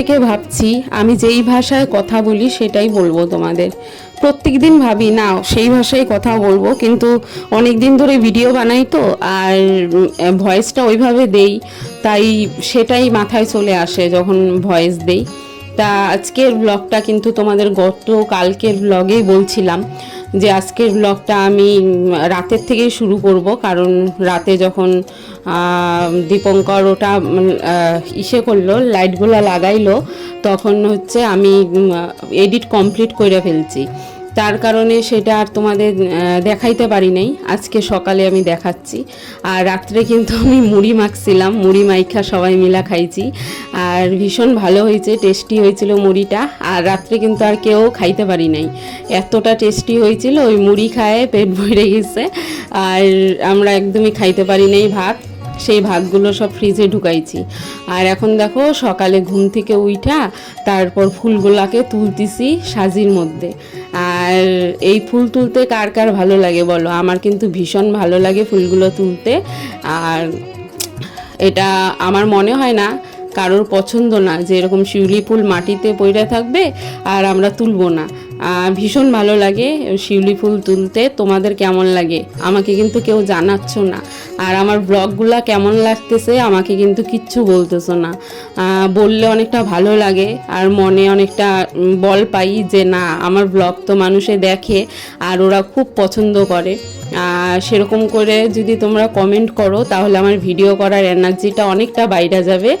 থেকে ভাবছি আমি যেই ভাষায় কথা বলি সেটাই বলব তোমাদের। প্রত্যেক দিন ভাবি, না, সেই ভাষায় কথা বলব, কিন্তু অনেক দিন ধরে ভিডিও বানাই তো, আর ভয়েসটা ওইভাবে দেই, তাই সেটাই মাথায় চলে আসে যখন ভয়েস দেই। তা আজকের ব্লগটা কিন্তু তোমাদের গত কালকের ব্লগেই বলছিলাম। যে আজকের ব্লগটা আমি রাতের থেকেই শুরু করব, কারণ রাতে যখন দীপঙ্কর ওটা ইসে করল লাইটগুলো লাগাইলো, তখন হচ্ছে আমি এডিট কমপ্লিট করে ফেলছি। তার কারণে সেটা আর তোমাদের দেখাইতে পারি নাই। আজকে সকালে আমি দেখাচ্ছি। আর রাত্রে কিন্তু আমি মুড়ি মাখছিলাম, মুড়ি মাইখা সবাই মিলা খাইছি। আর ভীষণ ভালো হয়েছে, টেস্টি হয়েছিল মুড়িটা। আর রাত্রে কিন্তু আর কেউ খাইতে পারি নাই। এতটা টেস্টি হয়েছিল, ওই মুড়ি খায় পেট ভরে গেছে। আর আমরা একদমই খাইতে পারি নাই ভাত। সেই ভাগগুলো সব ফ্রিজে ঢুকাইছি। আর এখন দেখো সকালে ঘুম থেকে উইঠা তারপর ফুলগুলাকে তুলতেছি সাজির মধ্যে। আর এই ফুল তুলতে কার কার ভালো লাগে বলো? আমার কিন্তু ভীষণ ভালো লাগে ফুলগুলো তুলতে। আর এটা আমার মনে হয় না কারোর পছন্দ না যে এরকম শিউলি ফুল মাটিতে পড়ে থাকবে আর আমরা তুলবো না। ভীষণ ভালো লাগে শিউলি ফুল তুলতে। তোমাদের কেমন লাগে? আমাকে কিন্তু কেউ জানাচ্ছ না। আর আমার ব্লগগুলা কেমন লাগতেছে আমাকে কিন্তু কিচ্ছু বলতেছো না। বললে অনেকটা ভালো লাগে আর মনে অনেকটা বল পাই যে না, আমার ব্লগ তো মানুষে দেখে আর ওরা খুব পছন্দ করে। সেরকম করে যদি তোমরা কমেন্ট করো তাহলে আমার ভিডিও করার এনার্জিটা অনেকটা বাইরে যাবে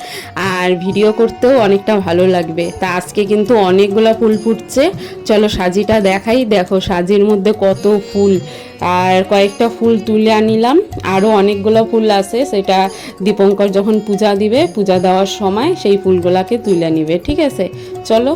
আর ভিডিও করতেও অনেকটা ভালো লাগবে। তা আজকে কিন্তু অনেকগুলো ফুল ফুটছে। চলো সাজিটা দেখাই। দেখো, সাজির মধ্যে কত ফুল। আর কয়েকটা ফুল তুলে আনিলাম। আরও অনেকগুলো ফুল আছে। সেটা দীপঙ্কর যখন পূজা দিবে, পূজা দেওয়ার সময় সেই ফুলগুলাকে তুলে নিবে। ঠিক আছে? চলো।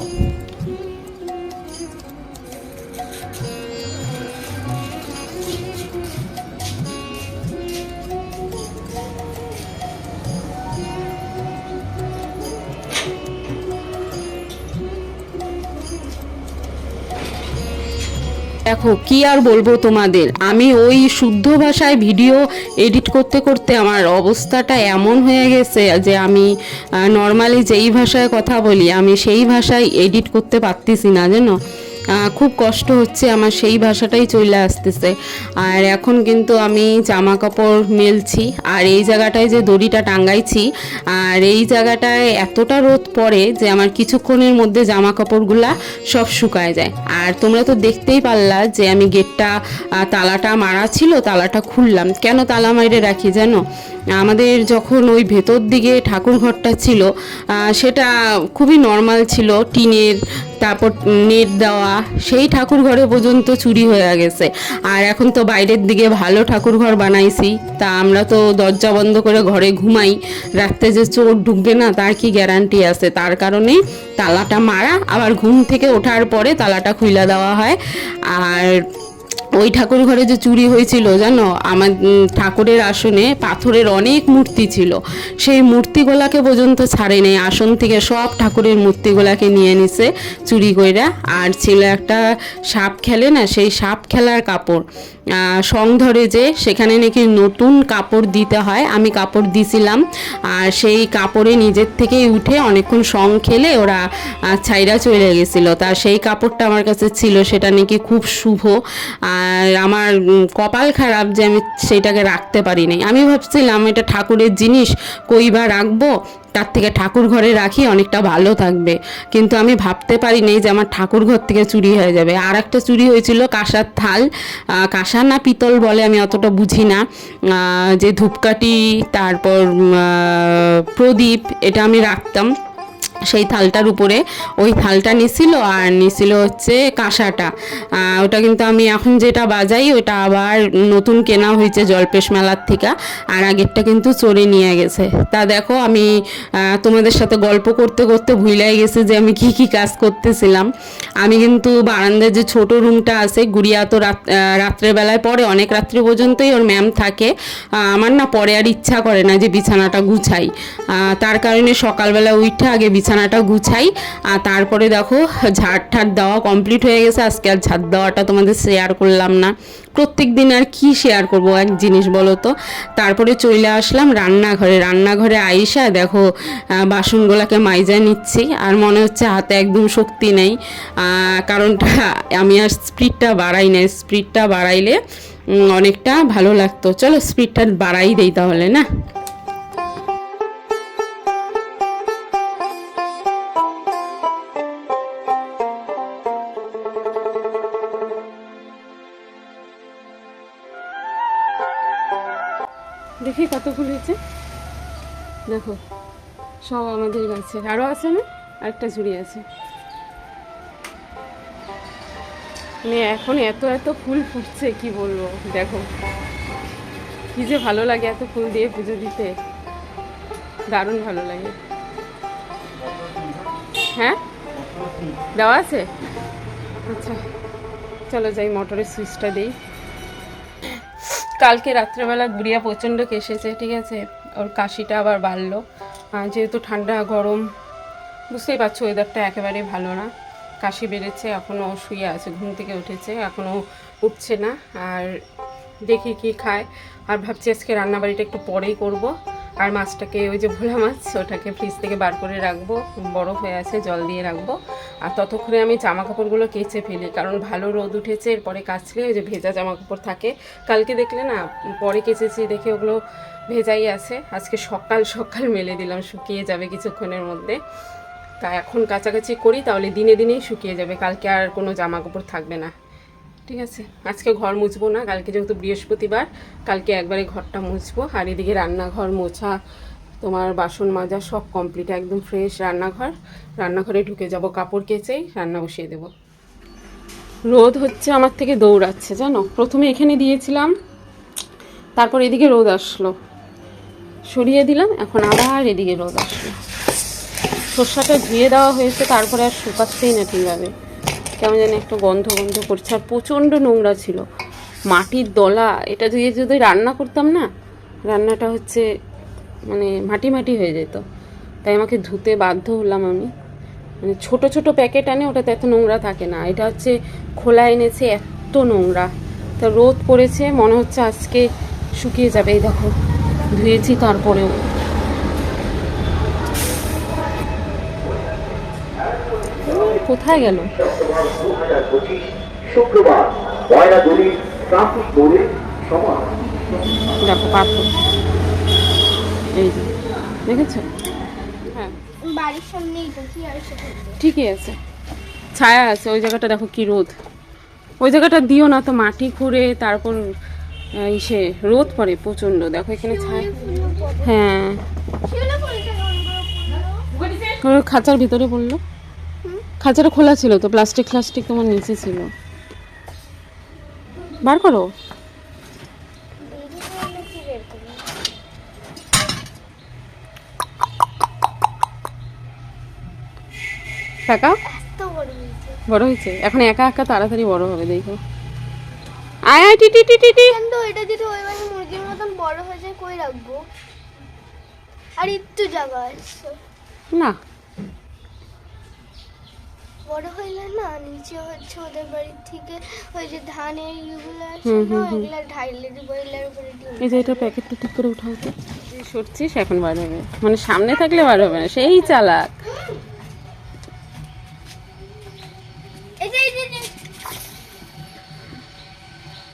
দেখো, কি আর বলব তোমাদের? আমি ওই শুদ্ধ ভাষায় ভিডিও এডিট করতে করতে আমার অবস্থাটা এমন হয়ে গেছে যে আমি নর্মালি যেই ভাষায় কথা বলি, আমি সেই ভাষায় এডিট করতে পারতেছি না, জানো? খুব কষ্ট হচ্ছে, আমার সেই ভাষাটাই চলে আসতেছে। আর এখন কিন্তু আমি জামা কাপড় মেলছি, আর এই জায়গাটায় যে দড়িটা টাঙ্গাইছি আর এই জায়গাটায় এতটা রোদ পড়ে যে আমার কিছুক্ষণের মধ্যে জামা কাপড়গুলা সব শুকায় যায়। আর তোমরা তো দেখতেই পারলা যে আমি গেটটা তালাটা মারা ছিল, তালাটা খুললাম। কেন তালা মাইরে রাখি জানো? আমাদের যখন ওই ভেতর দিকে ঠাকুর ঘরটা ছিল সেটা খুবই নর্মাল ছিল, টিনের তারপর নেট দেওয়া, সেই ঠাকুর ঘরে পর্যন্ত চুরি হয়ে গেছে। আর এখন তো বাইরের দিকে ভালো ঠাকুর ঘর বানাইছি, তা আমরা তো দরজা বন্ধ করে ঘরে ঘুমাই। রাত্রে যে চোর ঢুকবে না, তার কি গ্যারান্টি আছে? তার কারণে তালাটা মারা, আবার ঘুম থেকে ওঠার পরে তালাটা খুইলা দেওয়া হয়। আর ওই ঠাকুর ঘরে যে চুরি হয়েছিল, জানো? আমার ঠাকুরের আসনে পাথরের অনেক মূর্তি ছিল। সেই মূর্তিগুলাকে পর্যন্ত ছাড়ে নেই আসন থেকে সব ঠাকুরের মূর্তিগুলাকে নিয়ে নিছে চুরি কইরা। আর ছিল একটা সাপ খেলে না, সেই সাপ খেলার কাপড়। সং ধরে যে সেখানে নাকি নতুন কাপড় দিতে হয়। আমি কাপড় দিছিলাম, আর সেই কাপড়ে নিজের থেকেই উঠে অনেকক্ষণ সং খেলে ওরা ছাইরা চলে গেছিল। তা সেই কাপড়টা আমার কাছে ছিল, সেটা নাকি খুব শুভ। আর আমার কপাল খারাপ যে আমি সেটাকে রাখতে পারি নাই আমি ভাবছিলাম এটা ঠাকুরের জিনিস, কই বা রাখব? তার থেকে ঠাকুর ঘরে রাখি, অনেকটা ভালো থাকবে। কিন্তু আমি ভাবতে পারিনি যে আমার ঠাকুর ঘর থেকে চুরি হয়ে যাবে। আর একটা চুরি হয়েছিল কাঁসার থাল। কাঁসা না পিতল বলে আমি অতটা বুঝি না। যে ধূপকাঠি, তারপর প্রদীপ, এটা আমি রাখতাম। সেই থালটার উপরে ওই থালটা নিছিল আর নিছিল হচ্ছে কাঁসাটা। ওটা কিন্তু আমি এখন যেটা বাজাই ওটা আবার নতুন কেনা হয়েছে জলপেশ মেলার থেকে আর আগেরটা কিন্তু চড়ে নিয়ে গেছে। তা দেখো আমি তোমাদের সাথে গল্প করতে করতে ভুলাই গেছি যে আমি কি কি কাজ করতেছিলাম। আমি কিন্তু বারান্দার যে ছোট রুমটা আছে, গুড়িয়া তো রাত রাত্রেবেলায় পরে অনেক রাত্রি পর্যন্তই ওর ম্যাম থাকে। আমার না পরে আর ইচ্ছা করে না যে বিছানাটা গুছাই। তার কারণে সকালবেলা উঠে আগে বিছানা বিছানাটা গুছাই আর তারপরে দেখো ঝাড় ঠাড় দেওয়া কমপ্লিট হয়ে গেছে। আজকে আর ঝাড় দেওয়াটা তোমাদের শেয়ার করলাম না। প্রত্যেক দিন আর কি শেয়ার করব এক জিনিস বলো তো? তারপরে চলে আসলাম রান্নাঘরে। রান্নাঘরে আইসা দেখো বাসনগুলোকে মাইজা নিচ্ছি আর মনে হচ্ছে হাতে একদম শক্তি নেই। আহ, কারণটা আমি আর স্পিডটা বাড়াই না স্পিডটা বাড়াইলে অনেকটা ভালো লাগতো। চলো স্পিডটা বাড়াই দেই তাহলে না? দেখো, সব আমাদের গাছে আরও আছে না? আরেকটা ঝুড়ি আছে। মানে এখন এত এত ফুল ফুটছে, কি বলব? দেখো, কি যে ভালো লাগে এত ফুল দিয়ে পুজো দিতে। দারুণ ভালো লাগে। হ্যাঁ? দেওয়া আছে? আচ্ছা চলো যাই, মোটরের সুইচটা দিই। কালকে রাত্রেবেলা গুড়িয়া প্রচণ্ড কেসেছে, ঠিক আছে? ওর কাশিটা আবার বাড়লো। যেহেতু ঠান্ডা, গরম, বুঝতেই পারছ ওয়েদারটা একেবারে ভালো না। কাশি বেড়েছে এখনও শুয়ে আছে, ঘুম থেকে উঠেছে এখনও উঠছে না। আর দেখি কি খায়। আর ভাবছি আজকে রান্নাবাড়িটা একটু পরেই করব। আর মাছটাকে, ওই যে ভোলা মাছ, ওটাকে ফ্রিজ থেকে বার করে রাখব। বরফ হয়ে আছে, জল দিয়ে রাখব। আর ততক্ষণে আমি জামা কাপড়গুলো কেচে ফেলি, কারণ ভালো রোদ উঠেছে, এরপরে কাচলে ওই যে ভেজা জামা কাপড় থাকে। কালকে দেখলে না, পরে কেচেছি দেখে ওগুলো ভেজাই আছে। আজকে সকাল সকাল মেলে দিলাম, শুকিয়ে যাবে কিছুক্ষণের মধ্যে। তা এখন কাছাকাছি করি, তাহলে দিনে দিনেই শুকিয়ে যাবে। কালকে আর কোনো জামা কাপড় থাকবে না। ঠিক আছে? আজকে ঘর মুছবো না, কালকে যেহেতু বৃহস্পতিবার, কালকে একবারে ঘরটা মুছবো। আর এদিকে রান্নাঘর মোছা, তোমার বাসন মাজা সব কমপ্লিট একদম ফ্রেশ রান্নাঘর। রান্নাঘরে ঢুকে যাব, কাপড় কেচেই রান্না বসিয়ে দেবো। রোদ হচ্ছে আমার থেকে দৌড়াচ্ছে, জানো? প্রথমে এখানে দিয়েছিলাম, তারপর এদিকে রোদ আসলো। সরিয়ে দিলাম, এখন আবার এদিকে রোদ আসলো। সর্ষাটা ধুয়ে দেওয়া হয়েছে, তারপরে আর শুকাচ্ছেই না ঠিকভাবে। কেমন যেন একটা গন্ধ গন্ধ করছে। আর প্রচণ্ড নোংরা ছিল। মাটির দলা, এটা দিয়ে যদি রান্না করতাম না, রান্নাটা হচ্ছে মানে মাটি মাটি হয়ে যেত। তাই আমাকে ধুতে বাধ্য হলাম আমি। মানে ছোট ছোট প্যাকেট আনে, ওটাতে এত নোংরা থাকে না। এটা হচ্ছে খোলা এনেছে, এত নোংরা। তা রোদ পড়েছে, মনে হচ্ছে আজকে শুকিয়ে যাবে। এই দেখো, ধুয়েছি তারপরেও। কোথায় গেল? শুক্রবার ট্রাফিক দেখো পাথর এই যে দেখেছ? হ্যাঁ। বাড়ির সামনেই তো কি আর ঠিকই আছে। ছায়া আছে ওই জায়গাটা দেখো কি রোদ। ওই জায়গাটা দিও না তো মাটি খুঁড়ে তারপর ইসে রোদ পড়ে প্রচণ্ড। দেখো এখানে ছায়া। হ্যাঁ। খাঁচার ভিতরে পড়ল। খাঁচাটা খোলা ছিল তো প্লাস্টিক প্লাস্টিক তোমার নিচে ছিল। বার করো? টাকা বড় হয়েছে। এখন একা একা তাড়াতাড়ি বড় হবে দেখো। আয় আয় টি টি টি টি এটা যদি ওই মানে মুরগির মতন বড় হয়ে যায় কই রাখব? আর একটু জায়গা আছে। না। বড় হইলে না নিচে হচ্ছে ওদের বাড়ির থেকে ওই যে ধানের ইগুলো না হুম। ঢাইলে দিব এগুলার উপরে এই যে এটা প্যাকেটটা ঠিক করে উঠাও তো। যে সরছিস এখন বার হবে মানে সামনে থাকলে বার হবে না সেই চালাক।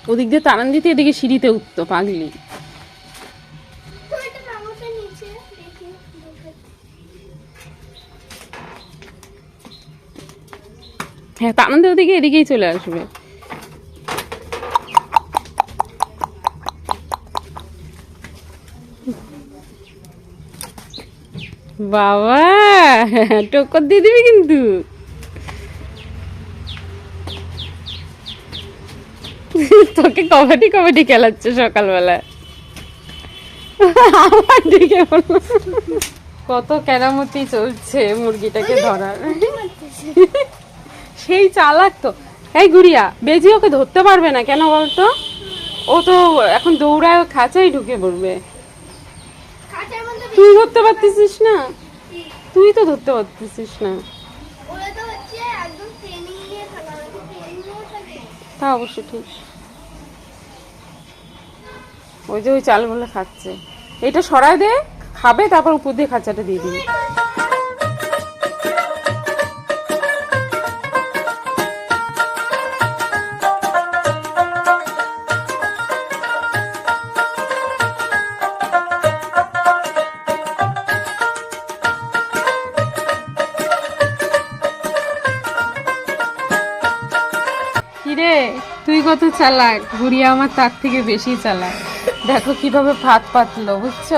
ওদিক দিয়ে তারান দিতে এদিকে সিঁড়িতে উঠতো পাগলি। হ্যাঁ তারান দিয়ে ওদিকে এদিকেই চলে আসবে। বাবা টক্কর দিয়ে দিবি কিন্তু। তোকে কবাডি কবাডি খেলাচ্ছে সকালবেলা। আবার ডেকে কত কেরামতি চলছে মুরগিটাকে ধরার। সেই চালাক তো। এই গুড়িয়া বেজি ওকে ধরতে পারবে না কেন বলতো? ও তো এখন দৌড়ায় খাঁচাই ঢুকে পড়বে। তুই ধরতে পারতেছিস না? তুই তো ধরতে পারতেছিস না। তো অবশ্য ঠিক। ওই যে ওই চালগুলো খাচ্ছে। এটা সরাই দে খাবে তারপর উপর দিয়ে খাঁচাটা দিয়ে দিবি। কত চালাক গুড়িয়া আমার তার থেকে বেশি চালাক। দেখো কীভাবে ভাত পাতলো, বুঝছ?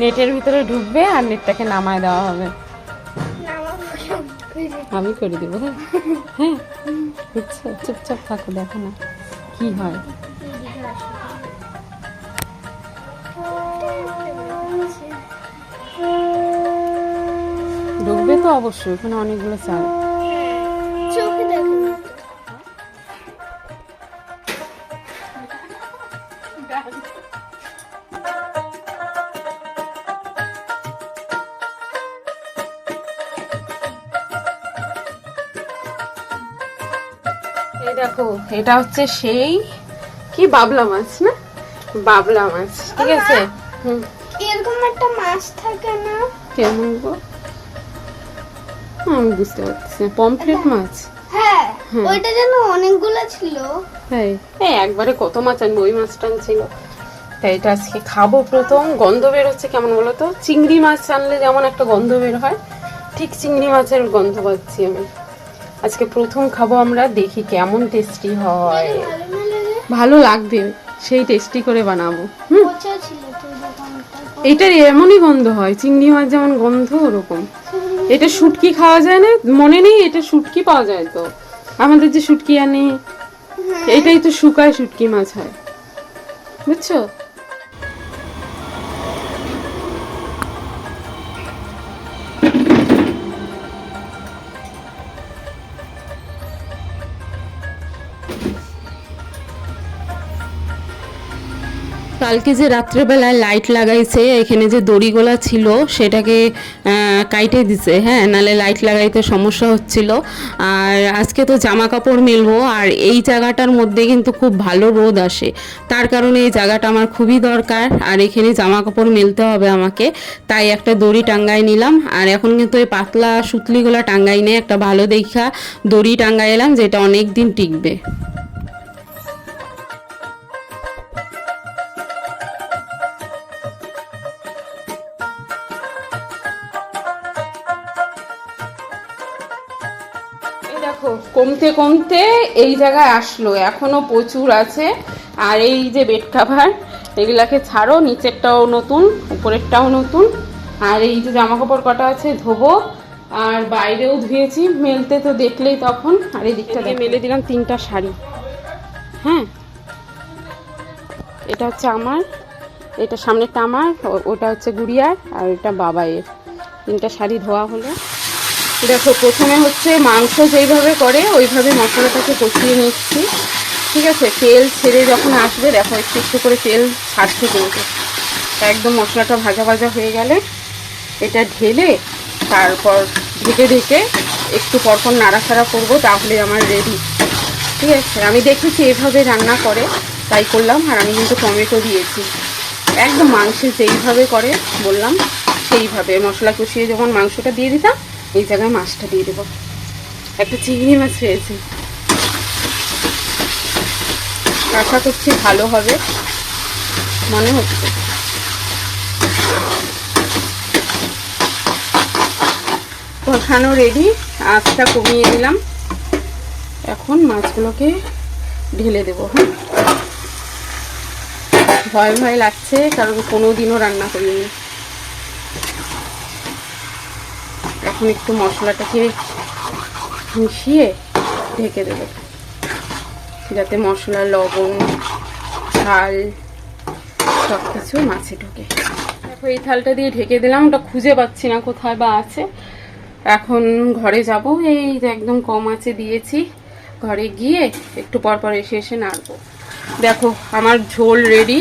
নেটের ভিতরে ঢুকবে আর নেটটাকে নামায় দেওয়া হবে। আমি করে দেবো হ্যাঁ? হ্যাঁ? বুঝছ? চুপচাপ থাকো, দেখো না কি হয়। ঢুকবে তো অবশ্যই, ওখানে অনেকগুলো চাল। চোখে দেখে এটা হচ্ছে সেই কি বাবলা মাছ না? বাবলা মাছ ঠিক আছে? হুম। এরকম একটা মাছ থাকে না? কেমন গো আমি বুঝতে পারছি। না পমফ্রেট মাছ? হ্যাঁ হুম। ওইটা যেন অনেকগুলো ছিল। হ্যাঁ। এই একবারে কত মাছ আনব ওই মাছটা ছিল তাই এটা আজকে খাব প্রথম। গন্ধ বের হচ্ছে কেমন বলো তো? চিংড়ি মাছ আনলে যেমন একটা গন্ধ বের হয় ঠিক চিংড়ি মাছের গন্ধ পাচ্ছি আমি। আজকে প্রথম খাব আমরা দেখি কেমন টেস্টি হয়। ভালো লাগবে সেই টেস্টি করে বানাবো। হুম? এটার এমনই গন্ধ হয় চিংড়ি মাছ যেমন গন্ধ ওরকম। এটা শুটকি খাওয়া যায় না? মনে নেই এটা শুটকি পাওয়া যায় তো? আমাদের যে শুটকি আনে এটাই তো শুকায় শুটকি মাছ হয়। বুঝছ? Bye. কালকে যে রাত্রেবেলায় লাইট লাগাইছে, এখানে যে দড়িগুলা ছিল, সেটাকে কাইটে দিছে। হ্যাঁ নালে লাইট লাগাইতে সমস্যা হচ্ছিল। আর আজকে তো জামা কাপড় মেলবো, আর এই জায়গাটার মধ্যে কিন্তু খুব ভালো রোদ আসে। তার কারণে এই জায়গাটা আমার খুবই দরকার, আর এখানে জামা কাপড় মেলতে হবে আমাকে। তাই একটা দড়ি টাঙ্গাই নিলাম, আর এখন কিন্তু এই পাতলা সুতলিগুলো টাঙ্গাই নিয়ে একটা ভালো দেখা দড়ি টাঙ্গাই এলাম যেটা অনেক দিন টিকবে। কমতে কমতে এই জায়গায় আসলো। এখনও প্রচুর আছে। আর এই যে বেড কাভার এগুলাকে ছাড়ো নিচেরটাও নতুন উপরেরটাও নতুন। আর এই যে জামা কাপড় কটা আছে ধোবো। আর বাইরেও ধুয়েছি মেলতে তো দেখলেই তখন। আর এই দিকটা দিয়ে মেলে দিলাম তিনটা শাড়ি। হ্যাঁ? এটা হচ্ছে আমার এটা সামনেরটা আমার ওটা হচ্ছে গুড়িয়ার আর এটা বাবাইয়ের। তিনটা শাড়ি ধোয়া হলো। দেখো, প্রথমে হচ্ছে মাংস যেইভাবে করে, ওইভাবে মশলাটাকে কষিয়ে নিচ্ছি। ঠিক আছে? তেল ছেড়ে যখন আসবে, দেখো, একটু একটু করে তেল ছাড়ছে কিন্তু। একদম মশলাটা ভাজা ভাজা হয়ে গেলে এটা ঢেলে তারপর ঢেকে ঢেকে একটু পরপর নাড়াচাড়া করব, তাহলে আমার রেডি ঠিক আছে? আমি দেখেছি এভাবে রান্না করে, তাই করলাম, আর আমি কিন্তু টমেটো দিয়েছি। একদম মাংসে যেইভাবে করে, বললাম সেইভাবে। মশলা কষিয়ে যখন মাংসটা দিয়ে দিতাম এই জায়গায় মাছটা দিয়ে দেবো। একটা চিংড়ি মাছ পেয়েছি। আশা করছি ভালো হবে। মনে হচ্ছে। কষানো রেডি আঁচটা কমিয়ে দিলাম। এখন মাছগুলোকে ঢেলে দেবো হ্যাঁ? ভয় ভয় লাগছে, কারণ কোনো দিনও রান্না করিনি। এখন একটু মশলাটাকে মিশিয়ে ঢেকে দেবো। যাতে মশলা, লবণ, ঝাল সব কিছু মাছে ঢোকে। দেখো, এই থালটা দিয়ে ঢেকে দিলাম। ওটা খুঁজে পাচ্ছি না কোথায় বা আছে। এখন ঘরে যাব। এই একদম কম আছে দিয়েছি। ঘরে গিয়ে একটু পর পর এসে এসে নাড়বো। দেখো, আমার ঝোল রেডি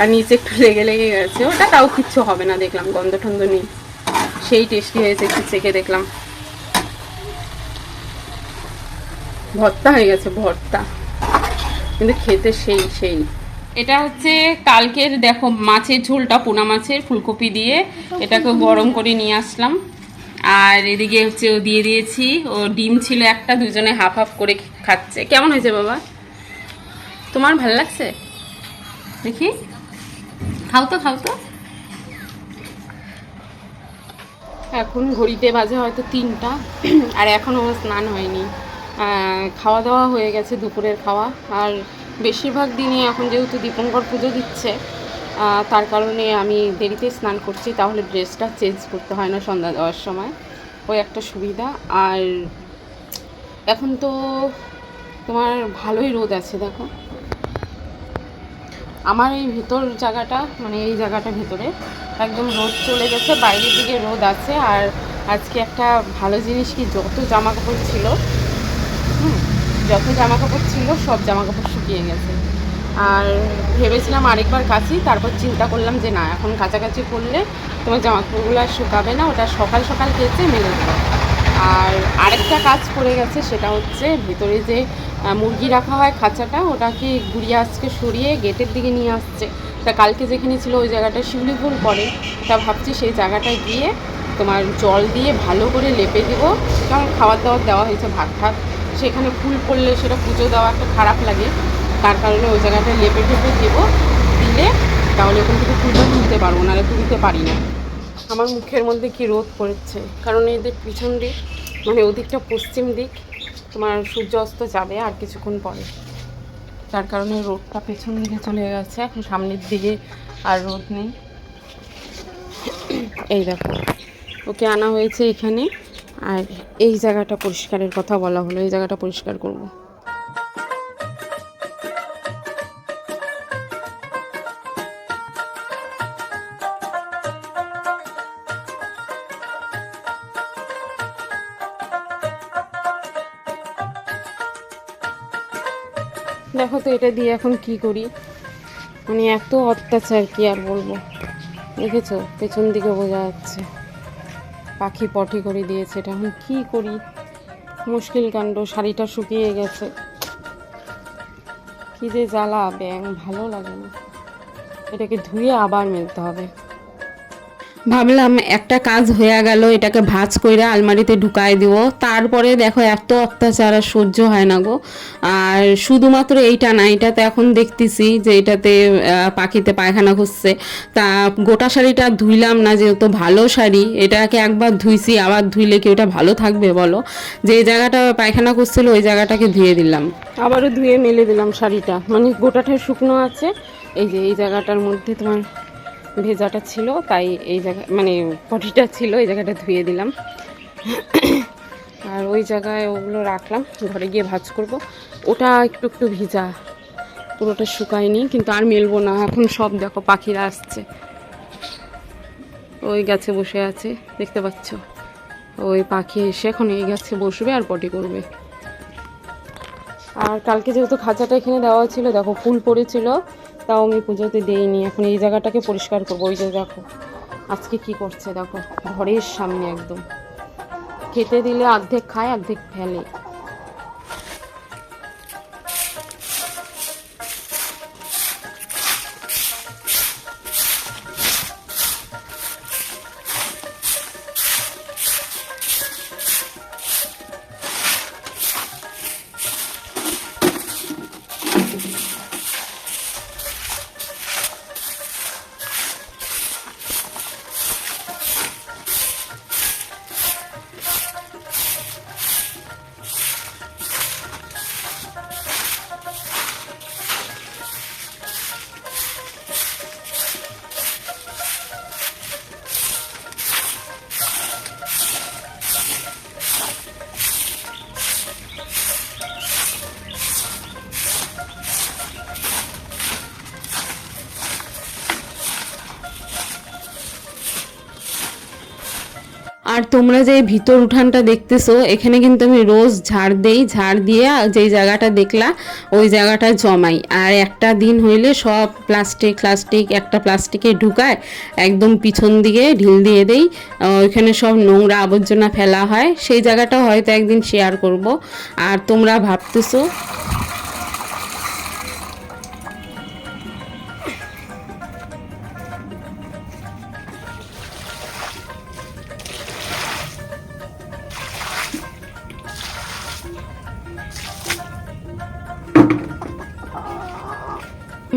আর নিচে একটু লেগে লেগে গেছে। ওটা তাও কিচ্ছু হবে না। দেখলাম গন্ধ টন্ধ নেই। সেই টেস্টি হয়েছে, একটু চেখে দেখলাম। ভর্তা হয়ে গেছে, ভর্তা। কিন্তু খেতে সেই সেই। এটা হচ্ছে কালকের, দেখো, মাছের ঝোলটা, পোনা মাছের ফুলকপি দিয়ে। এটাকে গরম করে নিয়ে আসলাম। আর এদিকে হচ্ছে ও দিয়ে দিয়েছি, ও ডিম ছিল একটা, দুজনে হাফ হাফ করে খাচ্ছে। কেমন হয়েছে বাবা? তোমার ভালো লাগছে? দেখি। খাও তো খাও তো। এখন ঘড়িতে বাজে হয়তো তিনটা, আর এখন আমার স্নান হয়নি। খাওয়া দাওয়া হয়ে গেছে দুপুরের খাওয়া, আর বেশিরভাগ দিনই এখন যেহেতু দীপঙ্কর পুজো দিচ্ছে তার কারণে আমি দেরিতে স্নান করছি, তাহলে ড্রেসটা চেঞ্জ করতে হয় না সন্ধ্যা দেওয়ার সময়। ওই একটা সুবিধা, আর এখন তো তোমার ভালোই রোদ আছে, দেখো। আমার এই ভেতর জায়গাটা মানে এই জায়গাটা ভেতরে একদম রোদ চলে গেছে, বাইরের দিকে রোদ আছে আর আজকে একটা ভালো জিনিস কি, যত জামা কাপড় ছিল যত জামা কাপড় ছিল সব জামা কাপড় শুকিয়ে গেছে। আর ভেবেছিলাম আরেকবার কাচি, তারপর চিন্তা করলাম যে না, এখন কাছাকাছি করলে তোমার জামা কাপড়গুলো আর শুকাবে না, ওটা সকাল সকাল কেচে মেলে দেবো। আর আরেকটা কাজ পড়ে গেছে, সেটা হচ্ছে ভেতরে যে মুরগি রাখা হয় খাঁচাটা, ওটাকে ঘুরিয়ে আজকে সরিয়ে গেটের দিকে নিয়ে আসছে। তা কালকে যেখানে ছিল ওই জায়গাটা শিউলি ফুল পড়ে তা ভাবছি সেই জায়গাটায় গিয়ে তোমার জল দিয়ে ভালো করে লেপে দেবো। কারণ খাবার দাবার দেওয়া হয়েছে, ভাত ভাত সেখানে ফুল পড়লে সেটা পুজো দেওয়া একটা খারাপ লাগে। তার কারণে ওই জায়গাটা লেপে টেপে দেবো। দিলে তাহলে ওখান থেকে ফুলটা তুলতে পারব, নাহলে তুলতে পারি না। আমার মুখের মধ্যে কি রোদ পড়েছে? কারণ এদের পিছন দিক মানে ওদিকটা পশ্চিম দিক তোমার সূর্য অস্ত যাবে আর কিছুক্ষণ পরে। যার কারণে রোডটা পেছন দিকে চলে গেছে, এখন সামনের দিকে আর রোড নেই। এই দেখো, ওকে আনা হয়েছে এখানে। আর এই জায়গাটা পরিষ্কারের কথা বলা হলো, এই জায়গাটা পরিষ্কার করব। দেখো তো এটা দিয়ে এখন কি করি? মানে এত অত্যাচার কি আর বলব? দেখেছ? পেছন দিকে বোঝা যাচ্ছে। পাখি পটি করে দিয়েছে এটা। এখন কী করি? মুশকিল কাণ্ড, শাড়িটা শুকিয়ে গেছে। কি যে জ্বালা, ব্যাং, ভালো লাগে না। এটাকে ধুয়ে আবার মেলতে হবে। ভাবলাম একটা কাজ হয়ে গেল, এটাকে ভাঁজ করে আলমারিতে ঢুকাই দিব। তারপরে দেখো, এত অত্যাচার আর সহ্য হয় না গো। আর শুধুমাত্র এইটা না এটাতে এখন দেখতেছি যে এটাতে পাখিতে পায়খানা খুঁজছে তা গোটা শাড়িটা ধুইলাম না, যেহেতু ভালো শাড়ি, এটাকে একবার ধুইছি, আবার ধুইলে কি ওটা ভালো থাকবে বলো? যে জায়গাটা পায়খানা করছিল, ওই জায়গাটাকে ধুয়ে দিলাম। আবারও ধুয়ে মেলে দিলাম শাড়িটা। মানে গোটাটা শুকনো আছে, এই যে এই জায়গাটার মধ্যে তোমার ভেজাটা ছিল, তাই এই জায়গা মানে পটিটা ছিল, এই জায়গাটা ধুয়ে দিলাম। আর ওই জায়গায় ওগুলো রাখলাম, ঘরে গিয়ে ভাজ করব। ওটা একটু একটু ভিজা। পুরোটা শুকায়নি, কিন্তু আর মেলবো না। এখন সব দেখো, পাখিরা আসছে। ওই গাছে বসে আছে, দেখতে পাচ্ছ? ওই পাখি এসে এখন এই গাছে বসবে আর পটি করবে। আর কালকে যেহেতু খাঁচাটা এখানে দেওয়া ছিল, দেখো ফুল পড়েছিল, তাও আমি পুজোতে দেইনি। এখন এই জায়গাটাকে পরিষ্কার করব। ওই যে দেখো, আজকে কি করছে দেখো, ঘরের সামনে একদম। খেতে দিলে অর্ধেক খায়, অর্ধেক ফেলে। আর তোমরা যে ভিতর উঠানটা দেখতেছো, এখানে কিন্তু আমি রোজ ঝাড় দেই, ঝাড় দিয়ে যেই জায়গাটা দেখলা, ওই জায়গাটা জমাই। আর একটা দিন হইলে সব প্লাস্টিক প্লাস্টিক একটা প্লাস্টিকে ঢুকায়, একদম পিছন দিকে ঢিল দিয়ে দেই। ওইখানে সব নোংরা আবর্জনা ফেলা হয়। সেই জায়গাটা হয়তো একদিন শেয়ার করব। আর তোমরা ভাবতেছো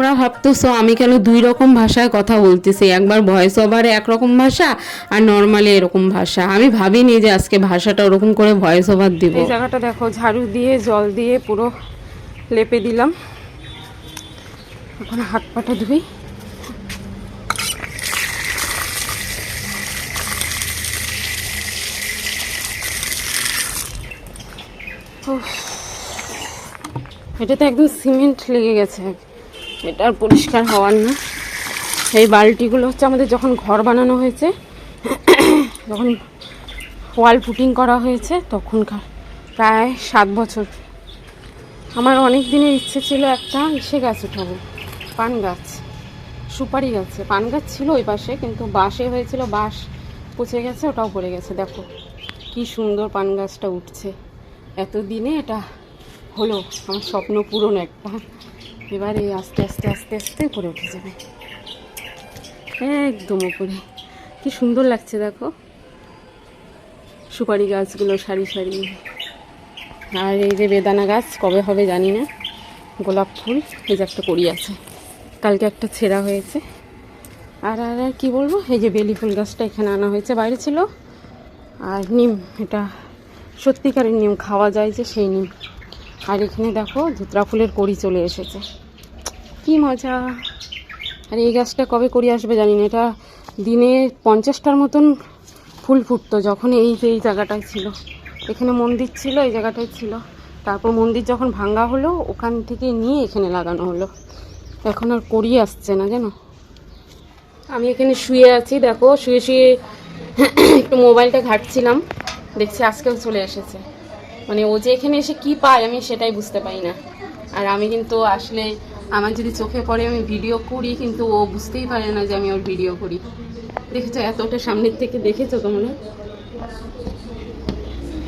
তোমরা ভাবতেছো আমি কেন দুই রকম ভাষায় কথা বলতেছি? একবার ভয়েস ওভারে একরকম ভাষা আর নর্মালি এরকম ভাষা। আমি ভাবিনি যে আজকে ভাষাটা ওরকম করে ভয়েস ওভার দিব। এই জায়গাটা দেখো, ঝাড়ু দিয়ে, জল দিয়ে পুরো লেপে দিলাম। এখন হাত পাটা ধুই। এটাতে একদম সিমেন্ট লেগে গেছে। এটা আর পরিষ্কার হওয়ার না। এই বালতিগুলো হচ্ছে আমাদের যখন ঘর বানানো হয়েছে, যখন ওয়াল পুটিং করা হয়েছে, তখনকার প্রায় সাত বছর। আমার অনেক দিনের ইচ্ছে ছিল একটা ইসে গাছ উঠাবো, পান গাছ, সুপারি গাছে। পান গাছ ছিল ওই পাশে, কিন্তু বাঁশে হয়েছিল, বাঁশ পচে গেছে, ওটাও পড়ে গেছে। দেখো কি সুন্দর পান গাছটা উঠছে। এত দিনে এটা হলো, আমার স্বপ্ন পূরণ একটা। এবারে আস্তে আস্তে আস্তে আস্তে করে উঠে যাবে। একদম উপরে। কি সুন্দর লাগছে, দেখো। সুপারি গাছগুলো, সারি সারি। আর এই যে বেদানা গাছ, কবে হবে জানি না। গোলাপ ফুল, এই যে একটা করি আছে। কালকে একটা ছেঁড়া হয়েছে। আর আর আর কী বলব? এই যে বেলি ফুল গাছটা এখানে আনা হয়েছে, বাইরে ছিল। আর নিম, এটা সত্যিকারের নিম, খাওয়া যায় যে সেই নিম। আর এখানে দেখো ধুতরা ফুলের কড়ি চলে এসেছে। কি মজা। আর এই গাছটা কবে করি আসবে জানি না, এটা দিনে পঞ্চাশটার মতন ফুল ফুটতো যখন এই যে এই জায়গাটায় ছিল। এখানে মন্দির ছিল, এই জায়গাটায় ছিল। তারপর মন্দির যখন ভাঙ্গা হলো, ওখান থেকে নিয়ে এখানে লাগানো হলো। এখন আর করি আসছে না, জানো? আমি এখানে শুয়ে আছি, দেখো, শুয়ে শুয়ে একটু মোবাইলটা ঘাটছিলাম। দেখছি আজকেও চলে এসেছে। মানে ও যে এখানে এসে কি পায় আমি সেটাই বুঝতে পারি না। আর আমি কিন্তু আসলে আমার যদি চোখে পড়ে আমি ভিডিও করি কিন্তু ও বুঝতেই পারে না যে আমি ওর ভিডিও করি। দেখেছ এতটা সামনের থেকে দেখেছ তোমরা?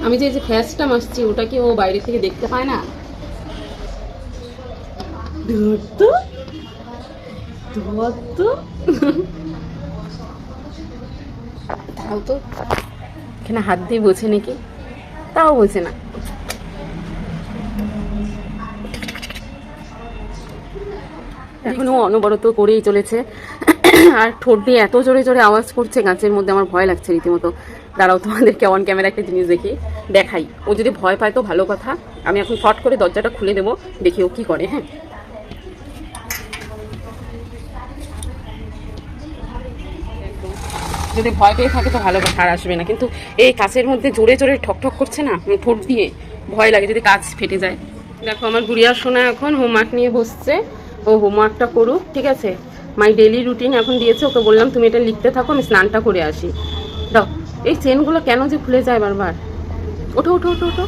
আমি যে যে ফ্যাসটা মাসছি ওটা কি ও বাইরে থেকে দেখতে পায় না? ধরতো? ধরতো? তাও তো। এখানে হাত দিয়ে বোঝে নাকি? তাও বোঝে না। এখনও অনবরত করেই চলেছে। আর ঠোঁট দিয়ে এত জোরে জোরে আওয়াজ করছে গাছের মধ্যে আমার ভয় লাগছে রীতিমতো। দাঁড়াও, তোমাদেরকে অন ক্যামেরা একটা জিনিস দেখি, দেখাই। ও যদি ভয় পায় তো ভালো কথা। আমি এখন ফট করে দরজাটা খুলে দেবো, দেখি ও কি করে হ্যাঁ। যদি ভয় পেয়ে থাকে তো ভালো কথা, আর আসবে না। কিন্তু এই কাছের মধ্যে জোরে জোরে ঠক ঠক করছে না মানে ঠোঁট দিয়ে ভয় লাগে যদি কাজ ফেটে যায়। দেখো, আমার গুড়িয়ার সোনা এখন হোমওয়ার্ক নিয়ে বসছে। ও হোমওয়ার্কটা করুক, ঠিক আছে? মাই ডেলি রুটিন এখন দিয়েছে, ওকে বললাম, তুমি এটা লিখতে থাকো, আমি স্নানটা করে আসি। দাও, এই চেনগুলো কেন যে খুলে যায় বারবার? ওঠো ওঠো ওঠো ওঠো।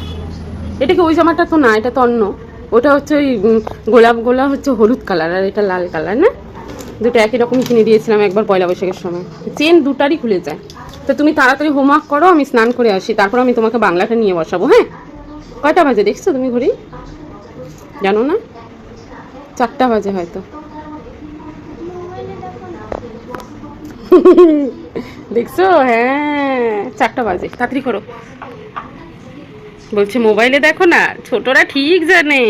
এটা কি ওই জামাটা তো না, এটা তো অন্য। ওটা হচ্ছে ওই গোলাপ গোলা হচ্ছে হলুদ কালার আর এটা লাল কালার না? দুটো একই রকম কিনে দিয়েছিলাম একবার পয়লা বৈশাখের সময়। চেন দুটারই খুলে যায়। তো তুমি তাড়াতাড়ি হোমওয়ার্ক করো, আমি স্নান করে আসি, তারপর আমি তোমাকে বাংলাটা নিয়ে বসাবো হ্যাঁ? কয়টা বাজে, দেখছ তুমি ঘড়ি? জানো না? চারটা বাজে হয়তো। দেখছ? হ্যাঁ চারটা বাজে। তাড়াতাড়ি করো। বলছে মোবাইলে দেখো না ছোটরা ঠিক জানে।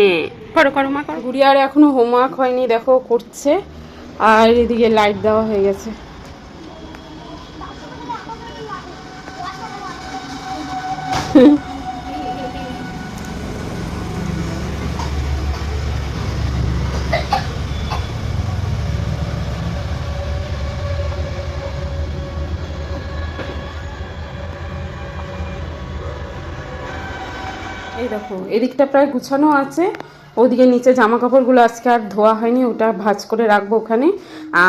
করো করো মা করো। গুড়িয়ার এখনও হোমওয়ার্ক হয়নি দেখো করছে। আর এদিকে লাইট দেওয়া হয়ে গেছে। এই দেখো এদিকটা প্রায় গুছানো আছে। ওদিকে নিচে জামা কাপড়গুলো আজকে আর ধোয়া হয়নি ওটা ভাঁজ করে রাখব ওখানে।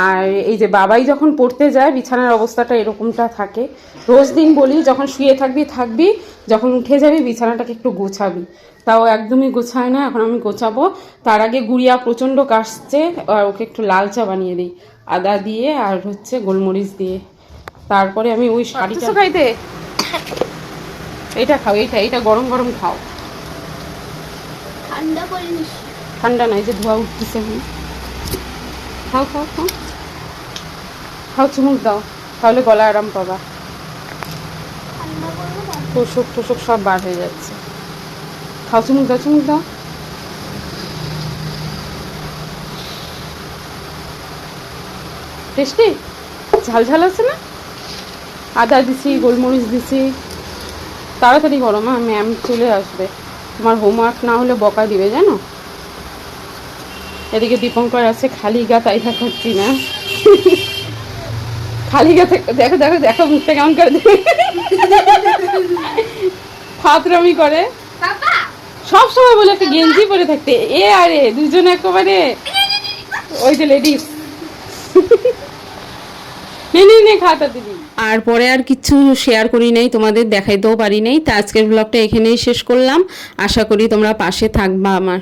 আর এই যে বাবাই যখন পড়তে যায় বিছানার অবস্থাটা এরকমটা থাকে। রোজ দিন বলি যখন শুয়ে থাকবি থাকবি যখন উঠে যাবি বিছানাটাকে একটু গোছাবি। তাও একদমই গোছায় না এখন আমি গোছাবো। তার আগে গুড়িয়া প্রচণ্ড কাশছে আর ওকে একটু লাল চা বানিয়ে দিই। আদা দিয়ে আর হচ্ছে গোলমরিচ দিয়ে। তারপরে আমি ওই শাড়িটা খাইতে? এটা খাও এইটা এইটা গরম গরম খাও। ঠান্ডা ঠান্ডা নাই যে ধোয়া উঠতেছে এখন। খাও খাও খাও। খাও চুমুক দাও। তাহলে গলা আরাম পাবা। না তোষক সব বার হয়ে যাচ্ছে। খাও চুমুক দাও চুমুক দাও। টেস্টি? ঝাল ঝাল আছে না? আদা দিছি গোলমরিচ দিছি। তাড়াতাড়ি করো মা ম্যাম চলে আসবে। তোমার হোমওয়ার্ক না হলে বকা দিবে জানো? এদিকে দীপঙ্কর আছে খালি গা তাই দেখাচ্ছি না। খালি গা দেখো দেখো দেখো মুখটা কেমন করে ফাতরামি করে। সব সময় বলে একটা গেঞ্জি পরে থাকতে। এ আরে দুজন একেবারে ওই যে লেডিস আর পরে আর কিছু শেয়ার করি নাই, তোমাদের দেখাইতেও পারি নাই। তা আজকের ব্লগটা এখানেই শেষ করলাম। আশা করি তোমরা পাশে থাকবা আমার।